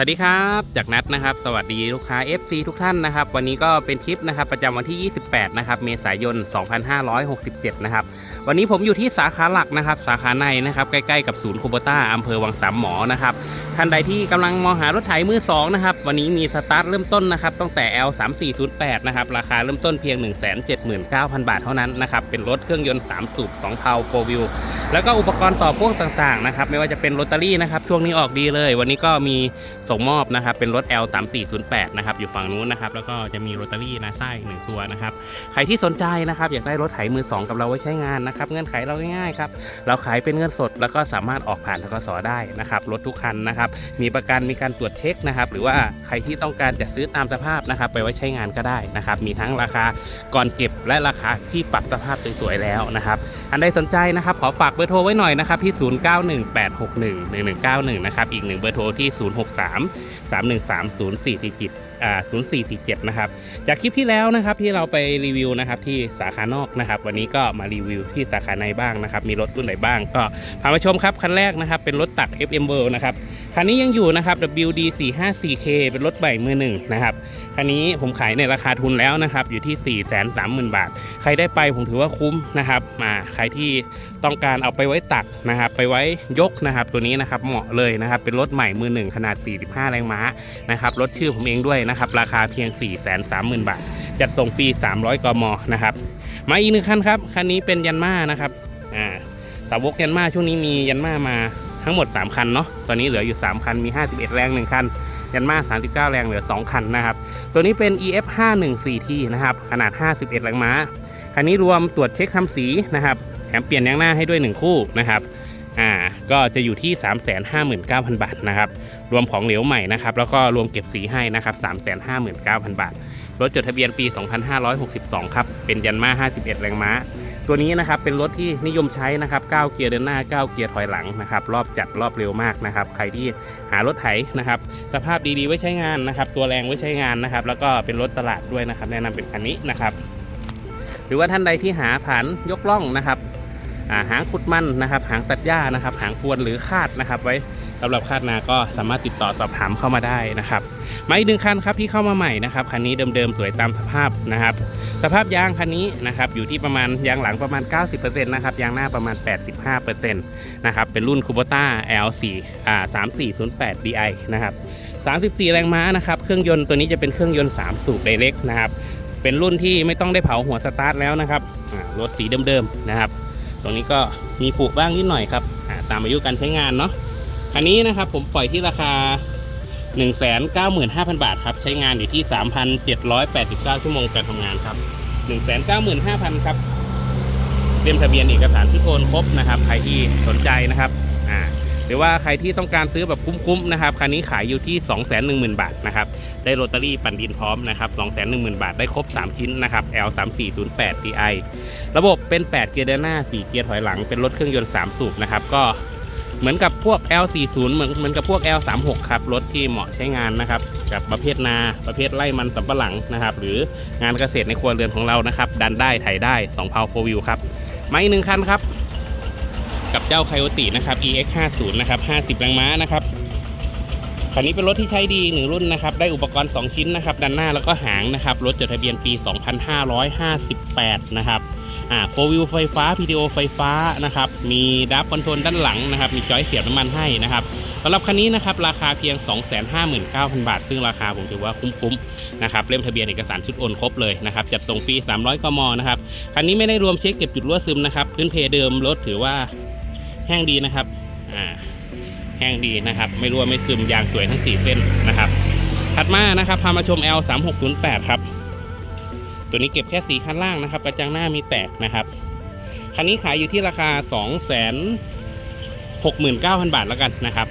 สวัสดีครับจากนัดนะครับ สวัสดีลูกค้า FC ทุกท่านนะครับ วันนี้ก็เป็นคลิปนะครับประจำวันที่ 28 นะครับ เมษายน 2567 นะครับ วันนี้ผมอยู่ที่สาขาหลักนะครับ สาขาในนะครับ ใกล้ๆกับศูนย์คูโบต้าอำเภอวังสามหมอนะครับท่านใดที่กำลังมองหารถไถมือสองนะครับ วันนี้มีสตาร์ทเริ่มต้นนะครับตั้งแต่ L 3 4 0 8นะครับ ราคาเริ่มต้นเพียง 179,000 บาทเท่านั้นนะครับ เป็นรถเครื่องยนต์ 3 สูบ2เพา4 wheel แล้วก็อุปกรณ์ต่อพ่วงต่างๆนะครับไม่ว่าจะเป็นลอตเตอรี่นะครับช่วงนี้ออกดีเลย วันนี้ก็มีส่งมอบนะครับเป็นรถ L 3 4 0 8นะครับอยู่ฝั่งนู้นนะครับแล้วก็จะมีลอตเตอรี่นะใต้อีกหนึ่งตัวนะครับใครที่สนใจนะครับอยากได้รถไถมือสองกับเราไว้ใช้งานนะครับเงื่อนไขเราง่ายๆครับเราขายเป็นเงินสดแล้วก็สามารถออกผ่านทกสได้นะครับรถทุกคันนะครับมีประกันมีการตรวจเช็คนะครับหรือว่าใครที่ต้องการจะซื้อตามสภาพนะครับไปไว้ใช้งานก็ได้นะครับมีทั้งราคาก่อนเก็บและราคาที่ปรับสภาพสวยๆแล้วนะครับอันใดสนใจนะครับขอฝากเบอร์โทรไว้หน่อยนะครับที่ 0918611191 นะครับ อีกหนึ่งเบอร์โทรที่ 063-313-0447อ่า0447 นะครับ จากคลิปที่แล้วนะครับที่เราไปรีวิวนะครับที่สาขานอกนะครับ วันนี้ก็มารีวิวที่สาขาในบ้างนะครับ มีรถรุ่นไหนบ้าง ก็พามาชมครับคันแรกนะครับเป็นรถตัก FM World นะครับ คันนี้ยังอยู่นะครับ WD 454K เป็นรถใหม่มือหนึ่งนะครับ คันนี้ผมขายในราคาทุนแล้วนะครับ อยู่ที่ 4 3 0 0 0 0 บาท ใครได้ไปผมถือว่าคุ้มนะครับ มาใครที่ต้องการเอาไปไว้ตักนะครับ ไปไว้ยกนะครับ ตัวนี้นะครับเหมาะเลยนะครับ เป็นรถใหม่มือหนึ่งขนาด 45 แรงม้านะครับ รถชื่อผมเองด้วยนะครับ ราคาเพียง 4 3 0 0 0 0 บาท จัดส่งฟรี 300 กม นะครับ มาอีกหนึ่งคันครับ คันนี้เป็นยันมานะครับ อ่า สาวกยันมาช่วงนี้มียันมามา ทั้งหมด 3 คันเนาะตอนนี้เหลืออยู่ 3 คันมี 51 แรง 1 คัน ยันมา 39 แรงเหลือ 2 คันนะครับ ตัวนี้เป็น EF 514T นะครับ ขนาด 51 แรงม้า คันนี้รวมตรวจเช็คทำสีนะครับ แถมเปลี่ยนยางหน้าให้ด้วย 1 คู่นะครับอ่าก็จะอยู่ที่ 359,000 บาทนะครับ รวมของเหลวใหม่นะครับ แล้วก็รวมเก็บสีให้นะครับ 359,000 บาท รถจดทะเบียนปี 2562 ครับ เป็นยันมา 51 แรงม้า ตัวนี้นะครับเป็นรถที่นิยมใช้นะครับ9เกียร์เดินหน้า 9 เกียร์ถอยหลังนะครับรอบจัดรอบเร็วมากนะครับใครที่หารถไถนะครับสภาพดีๆไว้ใช้งานนะครับ ตัวแรงไว้ใช้งานนะครับ แล้วก็เป็นรถตลาดด้วยนะครับ แนะนำเป็นคันนี้นะครับ หรือว่าท่านใดที่หาผ่านยกล่องนะครับาหางขุดมันนะครับ หางตัดหญ้านะครับ หางควนหรือคาดนะครับ ไว้สำหรับคาดนาก็สามารถติดต่อสอบถามเข้ามาได้นะครับ มาอีกหนึ่งคันครับที่เข้ามาใหม่นะครับคันนี้เดิมๆสวยตามสภาพนะครับ สภาพยางคันนี้นะครับอยู่ที่ประมาณยางหลังประมาณ 90%นะครับยางหน้าประมาณ 85%นะครับเป็นรุ่น Kubota L4 อ่า3408 DI นะครับ34 แรงม้านะครับเครื่องยนต์ตัวนี้จะเป็นเครื่องยนต์ 3 สูบไดเรกนะครับเป็นรุ่นที่ไม่ต้องได้เผาหัวสตาร์ทแล้วนะครับรถสีเดิมๆนะครับ ตรงนี้ก็มีผูกบ้างนิดหน่อยครับตามอายุการใช้งานเนาะคันนี้นะครับผมปล่อยที่ราคา 195,000 บาทครับ ใช้งานอยู่ที่ 3,789 ชั่วโมงการทำงานครับ 195,000 ครับเตรียมทะเบียนเอกสารที่โอนครบนะครับใครที่สนใจนะครับอ่าหรือว่าใครที่ต้องการซื้อแบบคุ้มๆนะครับคันนี้ขายอยู่ที่ 210,000 บาทนะครับได้โรตารี่ปั่นดินพร้อมนะครับ210,000 บาทได้ครบ 3 ชิ้นนะครับ L 3 4 0 8 Ti ระบบเป็น 8 เกียร์เดินหน้า 4 เกียร์ถอยหลังเป็นรถเครื่องยนต์ 3 สูบนะครับก็ เหมือนกับพวก L40 เหมือนเหมือนกับพวก L36 ครับรถที่เหมาะใช้งานนะครับ กับประเภทนาประเภทไร่มันสำปะหลังนะครับ หรืองานเกษตรในครัวเรือนของเรานะครับ ดันได้ไถได้2 p o w 4 wheel ครับมาอีกหนึ่งคันครับ กับเจ้าไคโอตินะครับ EX50 นะครับ50แรงม้านะครับคันนี้เป็นรถที่ใช้ดีหนึ่งรุ่นนะครับ ได้อุปกรณ์ 2 ชิ้นนะครับ ด้านหน้าแล้วก็หางนะครับ รถจดทะเบียนปี 2558 นะครับ อ่าโฟวิวไฟฟ้าพีดีโอไฟฟ้านะครับมีดับคอนโทรลด้านหลังนะครับมีจอยเสียบน้ำมันให้นะครับสำหรับคันนี้นะครับราคาเพียง 259,000 บาท ซึ่งราคาผมถือว่าคุ้มๆนะครับเล่มทะเบียนเอกสารชุดโอนครบเลยนะครับจัดส่งฟรี300กมนะครับคันนี้ไม่ได้รวมเช็คเก็บจุดรั่วซึมนะครับพื้นเพเดิมรถถือว่าแห้งดีนะครับอ่าแห้งดีนะครับไม่รั่วไม่ซึมยางสวยทั้ง 4 เส้นนะครับถัดมานะครับพามาชม L 3 6 0 8 ครับ ตัวนี้เก็บแค่สีคันล่างนะครับ กระจังหน้ามีแตกนะครับ คันนี้ขายอยู่ที่ราคา 2 6 9 0 0 0 บาทแล้วกันนะครับ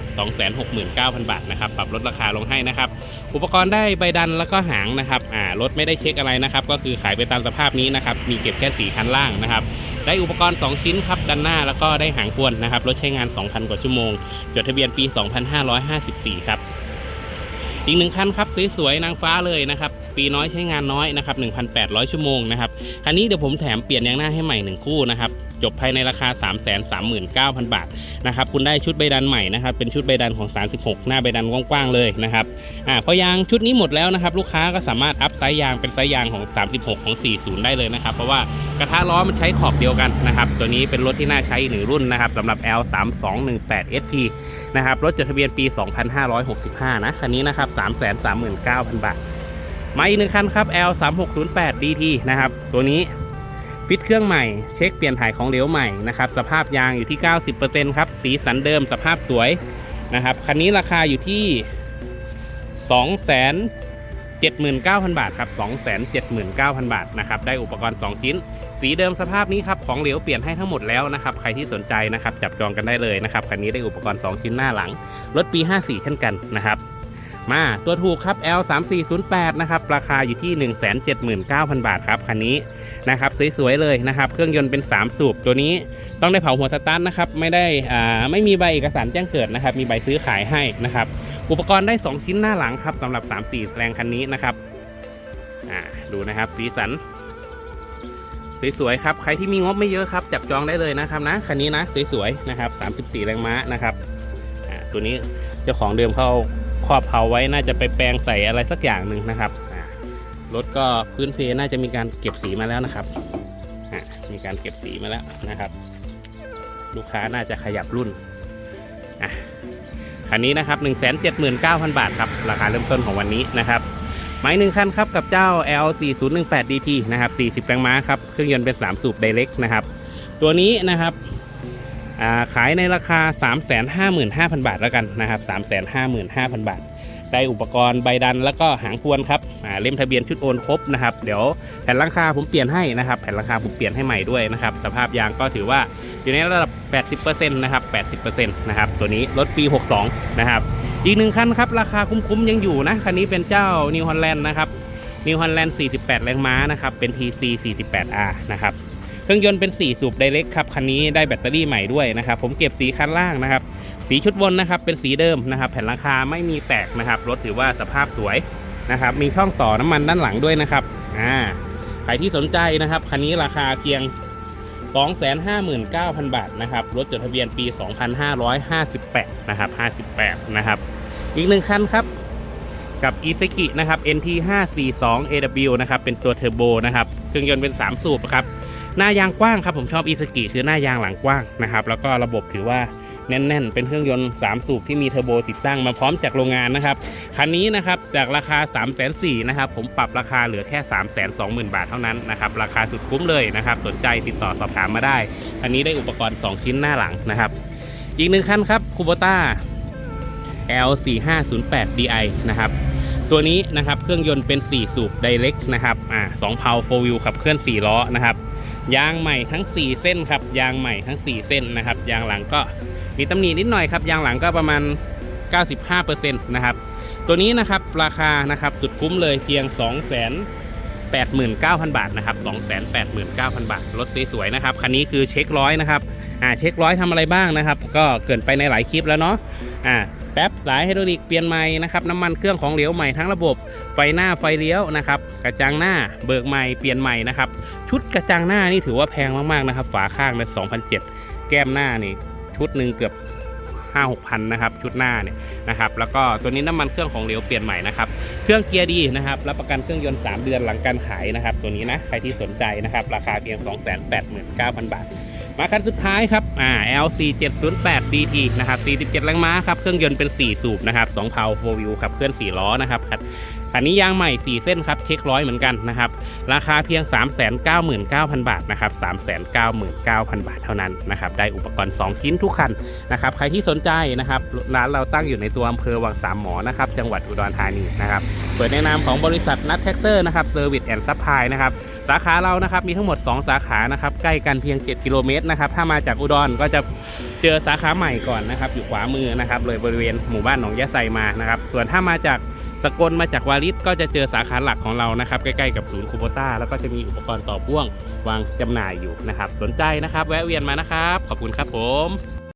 269,000 บาทนะครับ ปรับลดราคาลงให้นะครับ อุปกรณ์ได้ใบดันแล้วก็หางนะครับ อ่ารถไม่ได้เช็คอะไรนะครับ ก็คือขายไปตามสภาพนี้นะครับ มีเก็บแค่สีคันล่างนะครับได้อุปกรณ์ 2 ชิ้นครับด้านหน้าแล้วก็ได้หางควนนะครับรถใช้งาน 2,000 กว่าชั่วโมง จดทะเบียนปี 2554 ครับ อีกหนึ่งคันครับสวยๆนางฟ้าเลยนะครับปีน้อยใช้งานน้อยนะครับ1,800 ชั่วโมงนะครับคันนี้เดี๋ยวผมแถมเปลี่ยนยางหน้าให้ใหม่ 1 คู่นะครับจบภายในราคา 339,000 บาทนะครับคุณได้ชุดใบดันใหม่นะครับเป็นชุดใบดันของ 36 หน้าใบดันกว้างๆเลยนะครับอ่าพอยางชุดนี้หมดแล้วนะครับลูกค้าก็สามารถอัพไซส์ยางเป็นไซส์ยางของ 36 ของ 40 ได้เลยนะครับเพราะว่ากระทะล้อมันใช้ขอบเดียวกันนะครับตัวนี้เป็นรถที่น่าใช้หนึ่งรุ่นนะครับสำหรับ L3218 SP นะครับ รถจดทะเบียนปี 2565 นะ คันนี้นะครับ 339,000 บาท มาอีกหนึ่งคันครับ L3608 DT นะครับ ตัวนี้ฟิตเครื่องใหม่ เช็คเปลี่ยนถ่ายของเหลวใหม่นะครับ สภาพยางอยู่ที่ 90%ครับ สีสันเดิมสภาพสวยนะครับ คันนี้ราคาอยู่ที่279,000 บาทครับ 279,000 บาทนะครับ ได้อุปกรณ์ 2 ชิ้น สีเดิมสภาพนี้ครับของเหลวเปลี่ยนให้ทั้งหมดแล้วนะครับใครที่สนใจนะครับจับจองกันได้เลยนะครับคันนี้ได้อุปกรณ์ 2 ชิ้นหน้าหลังรถปี 54 เช่นกันนะครับมาตัวถูกครับ L3408 นะครับราคาอยู่ที่ 179,000 บาทครับคันนี้นะครับสวยๆเลยนะครับเครื่องยนต์เป็น 3 สูบตัวนี้ต้องได้เผาหัวสตาร์ทนะครับไม่ได้อ่าไม่มีใบเอกสารแจ้งเกิดนะครับมีใบซื้อขายให้นะครับอุปกรณ์ได้ 2 ชิ้นหน้าหลังครับสำหรับ 3-4แรงคันนี้นะครับอ่าดูนะครับสีสัน สวยๆครับ ใครที่มีงบไม่เยอะครับ จับจองได้เลยนะครับนะ คันนี้นะสวยๆนะครับ 34 แรงม้านะครับอ่าตัวนี้เจ้าของเดิมเขาครอบเผาไว้น่าจะไปแปลงใส่อะไรสักอย่างหนึ่งนะครับอ่ารถก็พื้นเพน่าจะมีการเก็บสีมาแล้วนะครับอ่ามีการเก็บสีมาแล้วนะครับ ลูกค้าน่าจะขยับรุ่นอะคันนี้นะครับ 179,000 บาทครับ ราคาเริ่มต้นของวันนี้นะครับ หมายหนึ่งคันครับกับเจ้า L4018DT นะครับ 40 แรงม้าครับ เครื่องยนต์เป็น 3 สูบ Direct นะครับ ตัวนี้นะครับาขายในราคา 355,000 บาทแล้วกันนะครับ 355,000 บาท ได้อุปกรณ์ใบดันแล้วก็หางพวนครับเล่มทะเบียนชุดโอนครบนะครับ เดี๋ยวแผ่นลังคาผมเปลี่ยนให้นะครับ แผ่นลังคาผมเปลี่ยนให้ใหม่ด้วยนะครับ สภาพยางก็ถือว่าอยู่ในระดับ 80%นะครับ 80%นะครับ ตัวนี้รถปี 62 นะครับ อีกหนึ่งคันครับ ราคาคุ้มๆยังอยู่นะ คันนี้เป็นเจ้า New Holland นะครับ New Holland 48 แรงม้านะครับ เป็น TC 48R นะครับ เครื่องยนต์เป็น 4 สูบ Direct ครับ คันนี้ได้แบตเตอรี่ใหม่ด้วยนะครับ ผมเก็บสีคันล่างนะครับ สีชุดบนนะครับ เป็นสีเดิมนะครับ แผ่นหลังคาไม่มีแตกนะครับ รถถือว่าสภาพสวยนะครับ มีช่องต่อน้ำมันด้านหลังด้วยนะครับ อ่า ใครที่สนใจนะครับ คันนี้ราคาเพียง 259,000 บาทนะครับ รถจดทะเบียนปี 2558 นะครับ 58 นะครับ อีกหนึ่งคันครับ กับ i s e k i นะครับ NT 542 AW นะครับ เป็นตัวเทอร์โบนะครับ เครื่องยนต์เป็น 3 สูบครับ หน้ายางกว้างครับ ผมชอบ i s e k i คือหน้ายางหลังกว้างนะครับ แล้วก็ระบบถือว่าแน่นๆ เป็นเครื่องยนต์ 3 สูบที่มีเทอร์โบติดตั้งมาพร้อมจากโรงงานนะครับ คันนี้นะครับจากราคา 3 4 0 0 0นะครับ ผมปรับราคาเหลือแค่ 3 2 0 0 0 0 บาทเท่านั้นนะครับ ราคาสุดคุ้มเลยนะครับ สนใจติดต่อสอบถามมาได้ อันนี้ได้อุปกรณ์ 2 ชิ้นหน้าหลังนะครับ อีกหนึ่งคันครับคูโบต้า L4508DI นะครับ ตัวนี้นะครับเครื่องยนต์เป็น 4 สูบ Direct นะครับอ่า2เพา4 wheel ขับเคลื่อน 4 ล้อนะครับ ยางใหม่ทั้ง 4 เส้นครับ ยางใหม่ทั้ง 4 เส้นนะครับ ยางหลังก็มีตำหนินิดหน่อยครับ ยางหลังก็ประมาณ 95%นะครับ ตัวนี้นะครับราคานะครับสุดคุ้มเลยเพียง2 8 9 0 0 0 บาทนะครับ289,000 บาท รถสวยๆนะครับ คันนี้คือเช็คร้อยนะครับ อ่า เช็คร้อยทำอะไรบ้างนะครับ ก็เกินไปในหลายคลิปแล้วเนาะ อ่า แป๊บสายไฮดรอลิกเปลี่ยนใหม่นะครับน้ำมันเครื่องของเหลวใหม่ทั้งระบบไฟหน้าไฟเลี้ยวนะครับกระจังหน้าเบิกใหม่เปลี่ยนใหม่นะครับชุดกระจังหน้านี่ถือว่าแพงมากๆนะครับฝาข้างเนี่ย2,007 แก้มหน้านี่ชุดหนึ่งเกือบ5 6พันนะครับชุดหน้าเนี่ยนะครับแล้วก็ตัวนี้น้ำมันเครื่องของเหลวเปลี่ยนใหม่นะครับเครื่องเกียร์ดีนะครับรับประกันเครื่องยนต์ 3 เดือนหลังการขายนะครับตัวนี้นะใครที่สนใจนะครับราคาเพียง 289,000 บาท มาคันสุดท้ายครับอ่า LC 708 DT นะครับ47แรงม้าครับ เครื่องยนต์เป็น 4 สูบนะครับ2เพา4 wheel ขับเคลื่อน 4 ล้อนะครับคันนี้ยางใหม่ 4 เส้นครับเช็คร้อยเหมือนกันนะครับ ราคาเพียง 399,000 บาทนะครับ 399,000 บาทเท่านั้นนะครับ ได้อุปกรณ์ 2 ชิ้นทุกคันนะครับ ใครที่สนใจนะครับ ร้านเราตั้งอยู่ในตัวอำเภอวังสามหมอนะครับ จังหวัดอุดรธานีนะครับ เปิดในนามของบริษัทนัทแท็กเตอร์นะครับเซอร์วิสแอนด์ซัพพลายนะครับ สาขาเรานะครับมีทั้งหมด 2 สาขานะครับใกล้กันเพียง 7 กิโลเมตรนะครับถ้ามาจากอุดรก็จะเจอสาขาใหม่ก่อนนะครับ อยู่ขวามือนะครับเลยบริเวณหมู่บ้านหนองยะไซมานะครับส่วนถ้ามาจากสกลมาจากวาริสก็จะเจอสาขาหลักของเรานะครับ ใกล้ๆกับศูนย์คูโบต้าแล้วก็จะมีอุปกรณ์ต่อพ่วงวางจำหน่ายอยู่นะครับ สนใจนะครับ แวะเวียนมานะครับ ขอบคุณครับผม